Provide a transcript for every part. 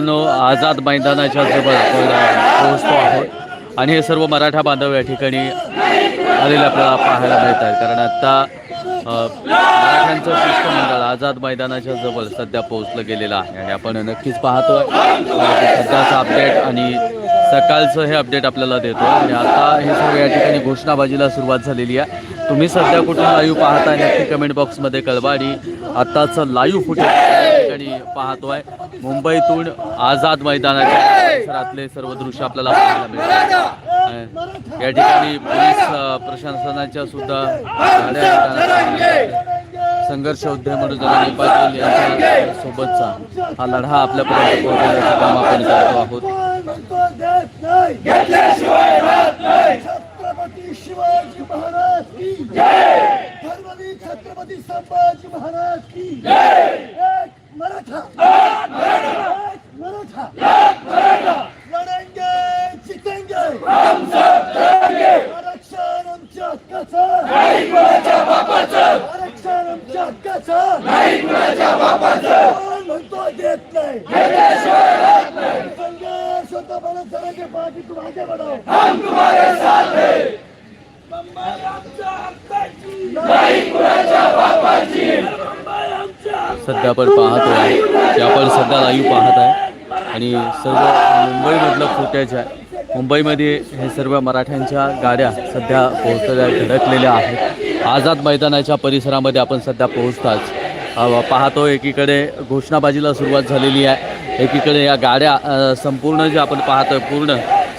मित्रांनो आझाद मैदानाच्या जवळ पोहोचतो आहोत. आणि हे सर्व मराठा बांधव या ठिकाणी आलेले आपल्याला पाहायला मिळत आहेत कारण आता मराठ्यांचं शिष्टमंडळ आझाद मैदानाच्या जवळ सध्या पोहोचलं गेलेलं आहे. आणि आपण नक्कीच पाहतोय. सध्याचं अपडेट आणि सकाळचं हे अपडेट आपल्याला देतो आणि आता हे सर्व या ठिकाणी घोषणाबाजीला सुरुवात झालेली आहे. तुम्ही सध्या कुठून लाईव्ह पाहताय नक्की कमेंट बॉक्समध्ये कळवाडी आणि आत्ताचं लाईव्ह फुटेज या ठिकाणी पाहतोय. मुंबईतून आझाद मैदानाच्या परिसरातले सर्व दृश्य आपल्याला पाहायला मिळतात. या ठिकाणी पोलीस प्रशासनाच्या सुद्धा गाड्या संघर्ष उद्योग म्हणून जरांगे पाटील यांच्या सोबतचा हा लढा आपल्यापर्यंत पोहोचवण्याचं काम आपण करतो आहोत. छत्रपती शिवाजी महाराज की जय। धर्मवीर छत्रपती संभाजी महाराज की जय। एक मराठा। एक मराठा। लढेंगे जितेंगे। हम सब लढेंगे। आरक्षण आमच्या हक्काचं। आरक्षण आमच्या हक्काचं। कोण म्हणतो देत नाही। संघर्ष होता तरह के पार्टी तुम आगे बढ़ो हम तुम्हारे साथ हैं। सध्या आपण पाहतो आहे की आपण सध्या लाईव्ह पाहत आहे आणि सर्व मुंबईमधलं फुटेज आहे. मुंबईमध्ये हे सर्व मराठ्यांच्या गाड्या सध्या पोहोचलेल्या धडकलेल्या आहेत. आझाद मैदानाच्या परिसरामध्ये आपण सध्या पोहोचताच. पाहतो एकीकडे घोषणाबाजीला सुरुवात झालेली आहे. एकीकडे या गाड्या संपूर्ण जे आपण पाहतो पूर्ण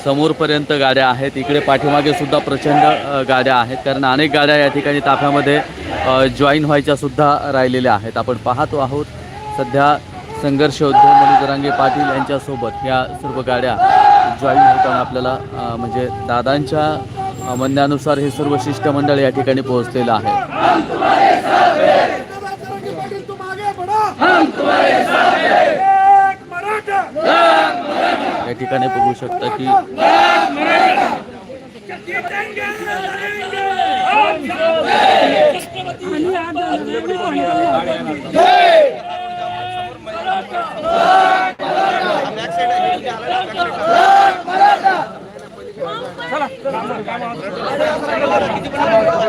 समोरपर्यंत गाड्या आहेत. इकडे पाठीमागे सुद्धा प्रचंड गाड्या आहेत. कारण अनेक गाड्या या ठिकाणी ताफ्यामध्ये जॉईन व्हायच्या सुद्धा राहिलेल्या आहेत. आपण पाहतो आहोत सध्या संघर्ष उद्धव मनुजरांगे पाटील यांच्यासोबत या सर्व गाड्या जॉईन होताना आपल्याला म्हणजे दादांच्या म्हणण्यानुसार हे सर्व शिष्टमंडळ या ठिकाणी पोहोचलेलं आहे. या ठिकाणी बघू शकता की जीतेंगे लड़ेंगे हममध्ये जा म्हणते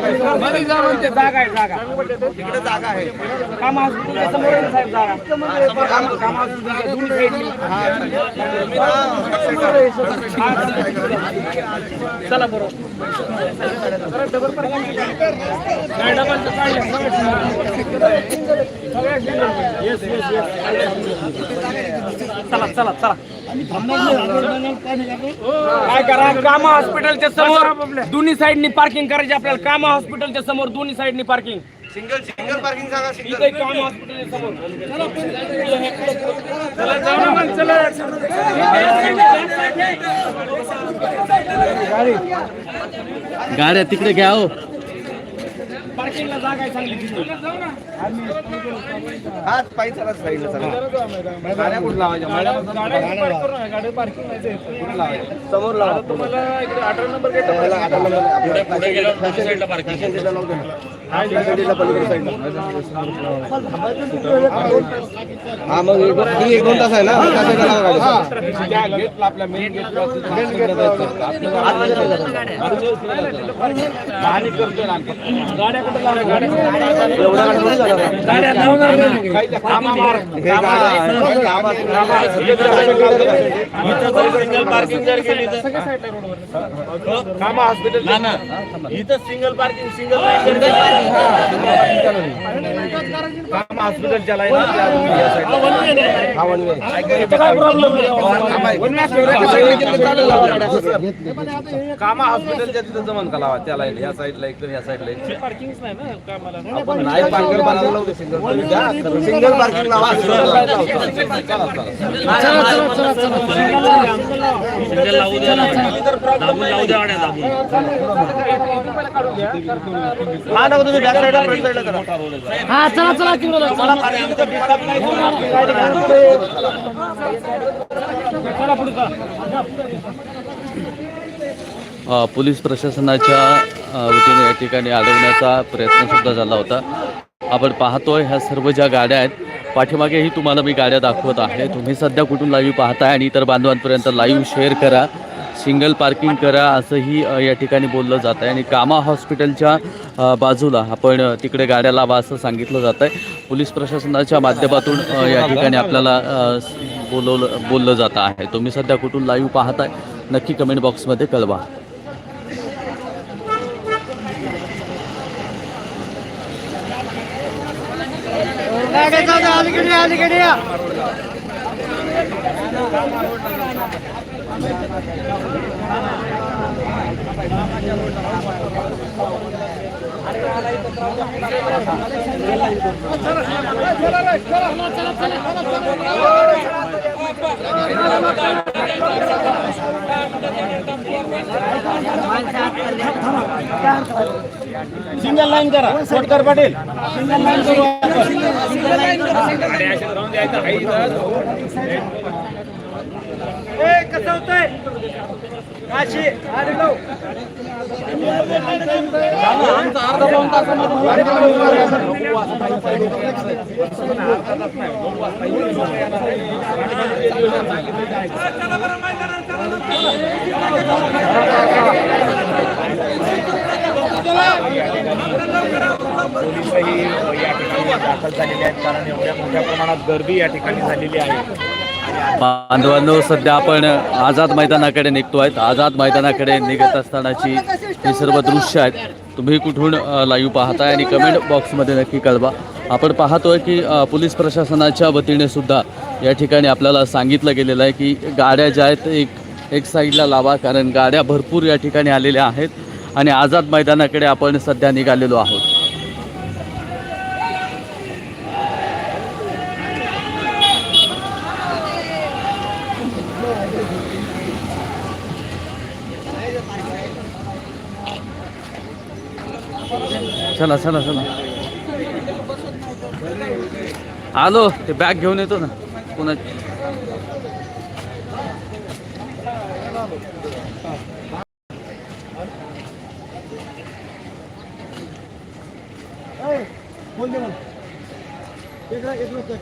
जागा आहे जागा. तिकडे जागा आहे. काम हॉस्पिटल समोर आहे साहेब जागा काम काम हॉस्पिटल दोन्ही साईडनी. चला बरोबर डबल पार्किंग नाही डबल चला चला चला. काय करा? कामा हॉस्पिटलच्या समोर दोन्ही साईडनी पार्किंग करायची आपल्याला. कामा हॉस्पिटलच्या समोर दोन्ही साईडनी पार्किंग. सिंगल सिंगल पार्किंग सांगा इथे कामा हॉस्पिटलच्या समोर. चला जाऊ ना मग चला गाड्या तिकडे घ्या हो. पार्किंगला जागा आहे चांगली. हाच पायी चला साईडला चला गाड्या कुठं लावायच्या? गाड्या पार्किंग. कुठं लावायच्या? समोर लावा. तुम्हाला इकडे अठरा नंबर गेट त्याला आता नंबर हा मग ती एक दोन तास आहे ना आपल्या मेन सिंगल पार्किंग जर केली सिंगल पार्किंग काम हॉस्पिटलच्या लाईन हा वन वे कामा हॉस्पिटलच्या तिथं जमन का लावा त्या लाईन या साईडला एक तर या साईडला एक आपण नाही पार्किंग बनायला लावू सिंगल सिंगल पार्किंग लावा दाबून लावू द्या दाबून. हा तुम्ही बॅक साईडला फ्रंट साईडला करा. हा चला चला तिकडे नाही करायचं. अ, पोलीस प्रशासनाच्या अ, वतीने या ठिकाणी अडवण्याचा प्रयत्न सुद्धा झाला होता. आपण पाहतोय ह्या सर्व ज्या गाड्या आहेत पाठीमागेही तुम्हाला मी गाड्या दाखवत आहे. तुम्ही सध्या कुठून लाईव्ह पाहताय आणि इतर बांधवांपर्यंत लाईव्ह शेअर करा. सिंगल पार्किंग करा असंही या ठिकाणी बोललं जात आहे आणि कामा हॉस्पिटलच्या बाजूला आपण तिकडे गाड्या लावा असं सांगितलं जात आहे पोलीस प्रशासनाच्या माध्यमातून या ठिकाणी आपल्याला बोलवलं बोललं जात आहे. तुम्ही सध्या कुठून लाईव्ह पाहताय? नक्की कमेंट बॉक्समध्ये कळवा. अलीकडे अलीकडे सिंगल लाईन करा सोटकर पाटील सिंगल लाईन करू आपण. ए, काशी आमचा अर्धा पोलीसही या ठिकाणी दाखल झालेले आहेत कारण एवढ्या मोठ्या प्रमाणात गर्दी या ठिकाणी झालेली आहे. बांधवांनो सध्या आपण आझाद मैदानाकडे निघतो आहेत आझाद मैदानाकडे निघत असतानाची ही सर्व दृश्य आहेत. तुम्ही कुठून लाईव्ह पाहताय आणि कमेंट बॉक्समध्ये नक्की कळवा. आपण पाहतोय की पोलीस प्रशासनाच्या वतीने सुद्धा या ठिकाणी आपल्याला सांगितलं गेलेलं आहे की गाड्या ज्या आहेत एक एक साईडला लावा कारण गाड्या भरपूर या ठिकाणी आलेल्या आहेत. आणि आझाद मैदानाकडे आपण सध्या निघालेलो आहोत. चला चला चला. आलो ते बॅग घेऊन येतो ना. पुन्हा बोल दे मला एक रा- एक मिनिट.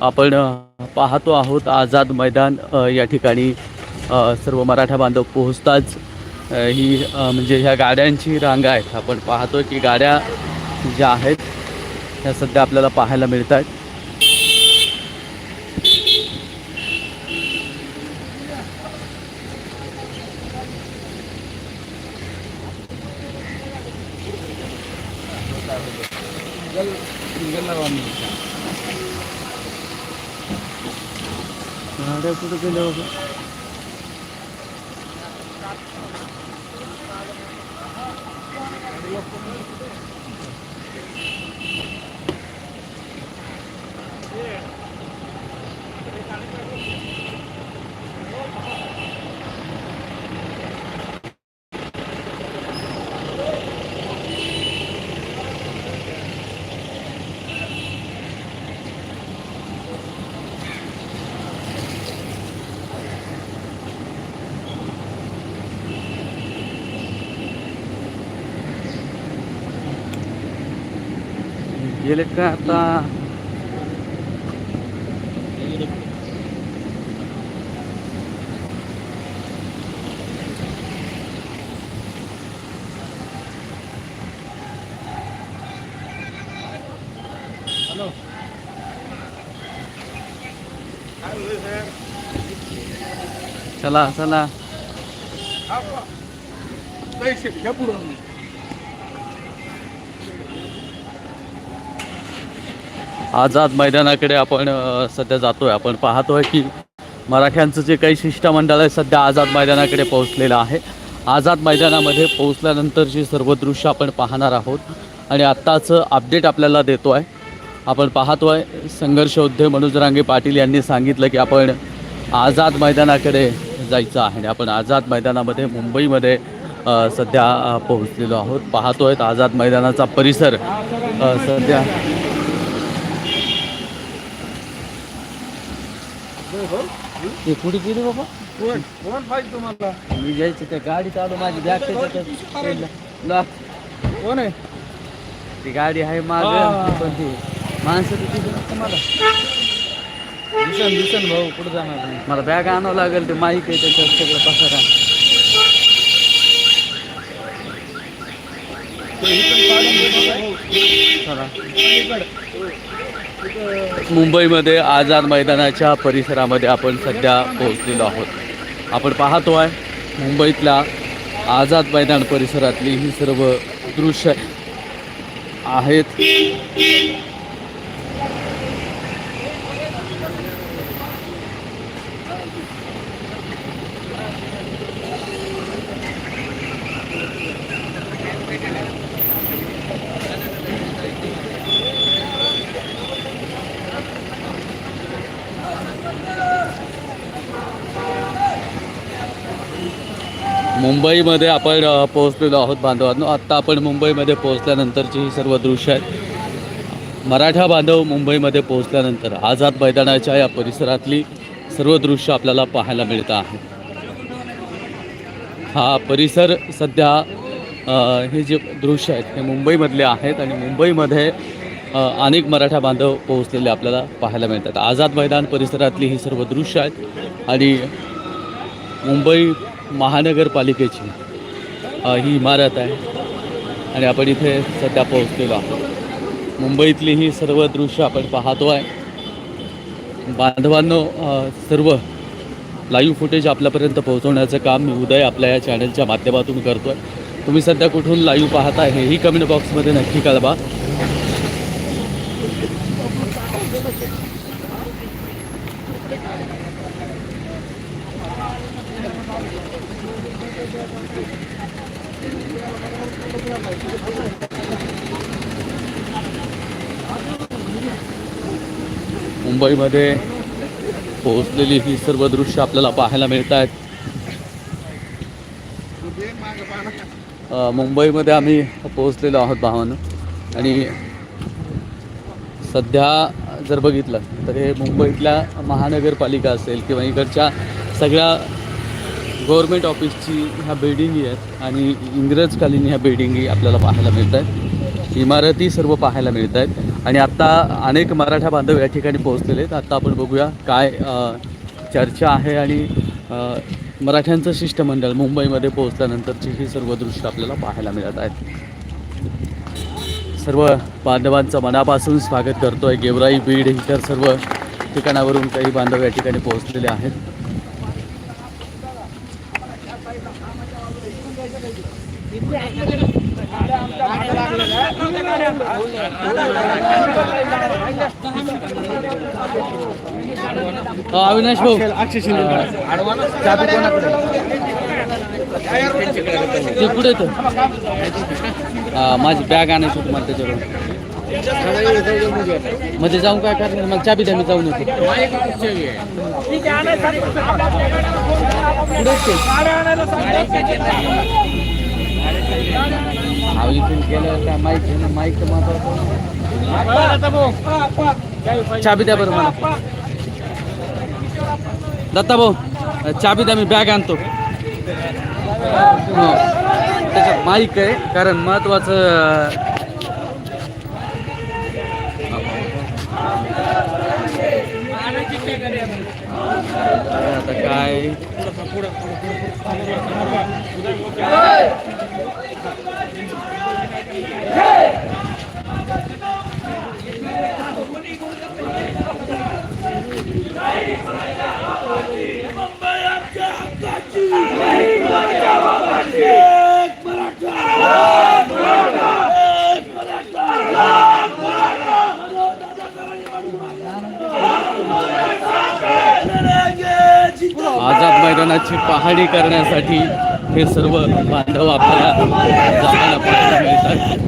आपण पाहतो आहोत आझाद मैदान या ठिकाणी सर्व मराठा बांधव पोहोचताच ही म्हणजे ह्या गाड्यांची रांगा आहेत. आपण पाहतो की गाड्या ज्या आहेत ह्या सध्या आपल्याला पाहायला मिळत आहेत Gilid ka ata. Salah, salah. Apa? Saya siap, siap pulang. Azad मैदानाकडे आपण सध्या जातो आहे आपण पाहतोय की मराठ्यांचं जे काही शिष्टमंडळ आहे सध्या आझाद मैदानाकडे पोहोचलेलं आहे. आझाद मैदानामध्ये पोहोचल्यानंतरची सर्व दृश्य आपण पाहणार आहोत आणि आत्ताचं अपडेट आपल्याला देतो आहे आपण पाहतोय संघर्ष योद्धे मनोज रांगे पाटील यांनी सांगितलं की आपण आझाद मैदानाकडे जायचं आहे आणि आपण आझाद मैदानामध्ये मुंबईमध्ये सध्या पोहोचलेलो आहोत. पाहतोय आझाद मैदानाचा परिसर सध्या ते कुठे गेली बाबा? कोण? पाहिजे तुम्हाला? मी जायचं त्या गाडी चालू माझी बॅग त्याच्यात कोण आहे? ती गाडी आहे माग. हा. पण ती माणसं किती मला दिसन दिसन भाऊ कुठे जाणार नाही मला बॅग आणावं लागेल ते माईक आहे त्याच्यात सगळं पसारा. चला. मुंबईमध्ये आझाद मैदानाच्या परिसरामध्ये आपण सध्या पोहोचलेलो आहोत. आपण पाहतो आहे मुंबईतल्या आझाद मैदान परिसरातली ही सर्व दृश्य आहेत. मुंबईमध्ये आपण पोहोचलेलो आहोत बांधवांनो. आत्ता आपण मुंबईमध्ये पोहोचल्यानंतरची ही सर्व दृश्य आहेत. मराठा बांधव मुंबईमध्ये पोहोचल्यानंतर आझाद मैदानाच्या या परिसरातली सर्व दृश्य आपल्याला पाहायला मिळतं आहे. हा परिसर सध्या हे जे दृश्य आहेत हे मुंबईमधले आहेत आणि मुंबईमध्ये अनेक मराठा बांधव पोहोचलेले आपल्याला पाहायला मिळतात. आझाद मैदान परिसरातली ही सर्व दृश्य आहेत आणि मुंबई महानगरपालिकेची ही इमारत आहे. आणि आपण इथे सध्या पोहोचलेलो आहोत. मुंबईतली ही सर्व दृश्य आपण पाहतो आहे. बांधवांनो सर्व लाईव्ह फुटेज आपल्यापर्यंत पोहोचवण्याचं काम मी उदय आपल्या या चॅनलच्या माध्यमातून करतो आहे तुम्ही सध्या कुठून लाईव्ह पाहता हेही कमेंट बॉक्समध्ये नक्की कळवा. मुंबईमध्ये पोहोचलेली ही सर्व दृश्य आपल्याला पाहायला मिळत आहेत मुंबईमध्ये आम्ही पोहोचलेलो आहोत भावानं. आणि सध्या जर बघितलं तर हे मुंबईतल्या महानगरपालिका असेल किंवा इकडच्या सगळ्या गव्हर्मेंट ऑफिसची ह्या बिल्डिंगी आहेत आणि इंग्रजकालीन ह्या बिल्डिंगी आपल्याला पाहायला मिळत आहेत. इमारती सर्व पाहायला मिळत आहेत. आणि आत्ता अनेक मराठा बांधव या ठिकाणी पोहोचलेले आहेत. आत्ता आपण बघूया काय चर्चा आहे आणि मराठ्यांचं शिष्टमंडळ मुंबईमध्ये पोहोचल्यानंतरची ही सर्व दृश्य आपल्याला पाहायला मिळत आहेत. सर्व बांधवांचं मनापासून स्वागत करतो आहे गेवराई बीड इतर सर्व ठिकाणावरून काही बांधव या ठिकाणी पोहोचलेले आहेत. अविनाश भाऊ. चाबी कोणाकडे ते कुठे तर माझी बॅग आणायची होती मला त्याच्याकडून. मध्ये जाऊन काय करणार? मला चाबी द्या मी जाऊन येतो? हा इथून गेल्यावर काय माईक आहे ना माईक तर महत्वाचं. चाबी द्या बरं मला. दत्ता भाऊ चाबी द्या मी बॅग आणतो. हो. त्याच्यात माईक आहे कारण महत्वाचं आता काय? आझाद पाहणी करण्यासाठी हे सर्व बांधव आपल्याला जाताना पाहायला मिळतात.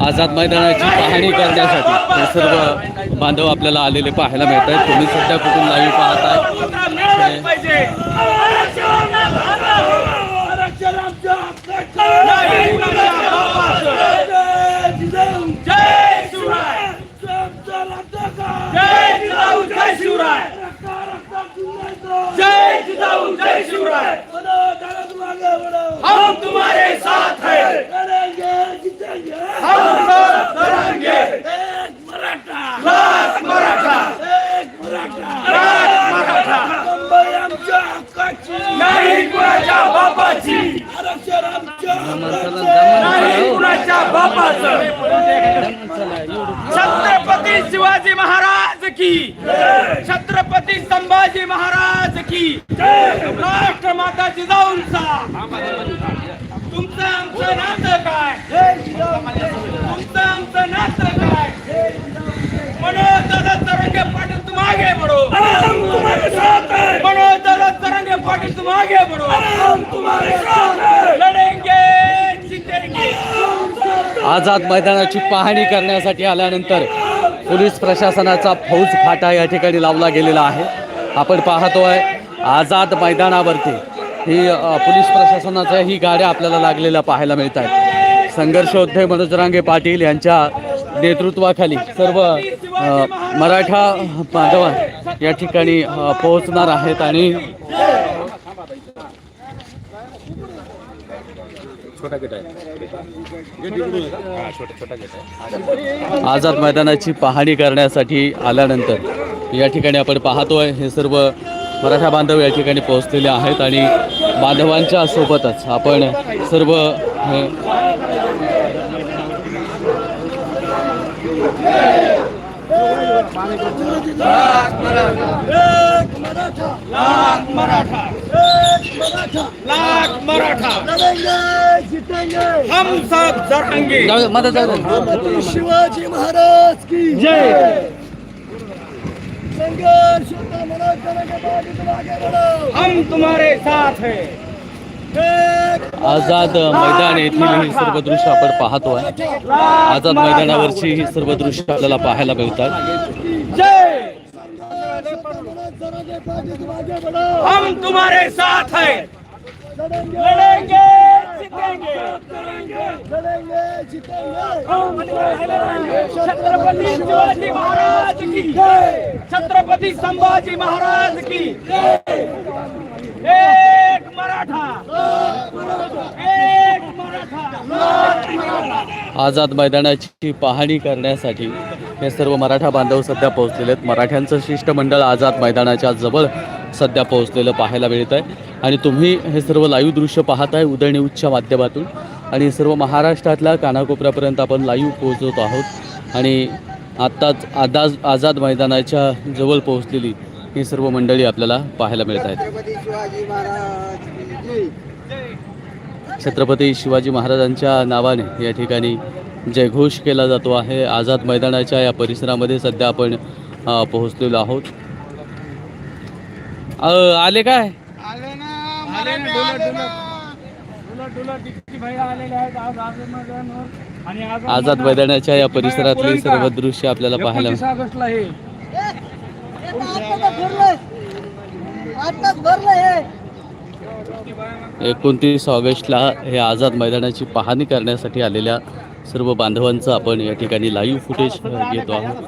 आझाद मैदानाची पाहणी करण्यासाठी हे सर्व बांधव आपल्याला आलेले पाहायला मिळत आहेत तुम्ही सध्या कुठून लाईव्ह पाहताय हम तुम्हारे साथ हैं करेंगे जीतेंगे हम सब लड़ेंगे एक मराठा लाख मराठा एक मराठा लाख मराठा मुंबई आमच्या हक्काची नाही कुणाच्या बापाची आरक्षण आमच्या नाही कुणाच्या बापाचं छत्रपती शिवाजी महाराज की छत्रपती संभाजी महाराज की राष्ट्रमाता जिजाऊंचा तुमचं आमचं नातं काय तुमचं आमचं नातं काय मनोज दादा तरंगे पाटील तुम आगे बढ़ो हम तुम्हारे साथ हैं। मनोज दादा तरंगे पाटील तुम आगे बढ़ो। हम तुम्हारे साथ हैं। लढेंगे जीतेंगे। आझाद मैदानाची पाहणी करण्यासाठी आल्यानंतर पोलीस प्रशासनाचा फौज फाटा या ठिकाणी लावला गेलेला आहे. आपण पाहतोय आझाद मैदानावरती ही पोलीस प्रशासनाच्या ही गाड्या आपल्याला लागलेल्या पाहायला मिळत आहेत संघर्ष योद्धे मनोज रांगे पाटील यांच्या नेतृत्वाखाली सर्व मराठा बांधव या ठिकाणी पोहोचणार आहेत आणि आझाद मैदानाची पाहणी करण्यासाठी आल्यानंतर या ठिकाणी आपण पाहतोय हे सर्व मराठा बांधव या ठिकाणी पोहोचलेले आहेत आणि बांधवांच्या सोबतच आपण सर्व हे मदत शिवाजी महाराज की जय संघर्ष हम तुम्हारे साथ है आझाद मैदान येथील ही सर्व दृश्य आपण पाहतोय. आझाद मैदानावरची ही सर्व दृश्य आपल्याला पाहायला मिळतात. जय। हम तुम्हारे साथ हैं। लड़ेंगे लड़ेंगे जीतेंगे लड़ेंगे। जीतेंगे छत्रपती शिवाजी महाराज की छत्रपति संभाजी महाराज की एक मराठा। एक मराठा। आझाद मैदानाची पाहणी करण्यासाठी हे सर्व मराठा बांधव सध्या पोहोचलेले आहेत. मराठ्यांचं शिष्टमंडळ आझाद मैदानाच्या जवळ सध्या पोहोचलेलं पाहायला मिळत आहे. आणि तुम्ही हे सर्व लाईव्ह दृश्य पाहताय उदय न्यूजच्या माध्यमातून. आणि सर्व महाराष्ट्रातल्या कानाकोपऱ्यापर्यंत आपण लाईव्ह पोहोचवत आहोत. आणि आत्ताच आदाज आझाद मैदानाच्या जवळ पोहोचलेली ही सर्व मंडळी आपल्याला पाहायला मिळत आहेत. छत्रपती शिवाजी महाराजांच्या नावाने या ठिकाणी जयघोष केला जातो आहे. आझाद मैदानाच्या या परिसरामध्ये सध्या आपण पोहोचलेलो आहोत. आले काय? आझाद मैदानाच्या या परिसरातली सर्व दृश्य आपल्याला पाहायला ऑगस्टला हे. एकोणतीस ऑगस्टला हे आझाद मैदानाची पाहणी करण्यासाठी आलेल्या सर्व बांधवांचं आपण या ठिकाणी लाईव्ह फुटेज घेतो आहोत.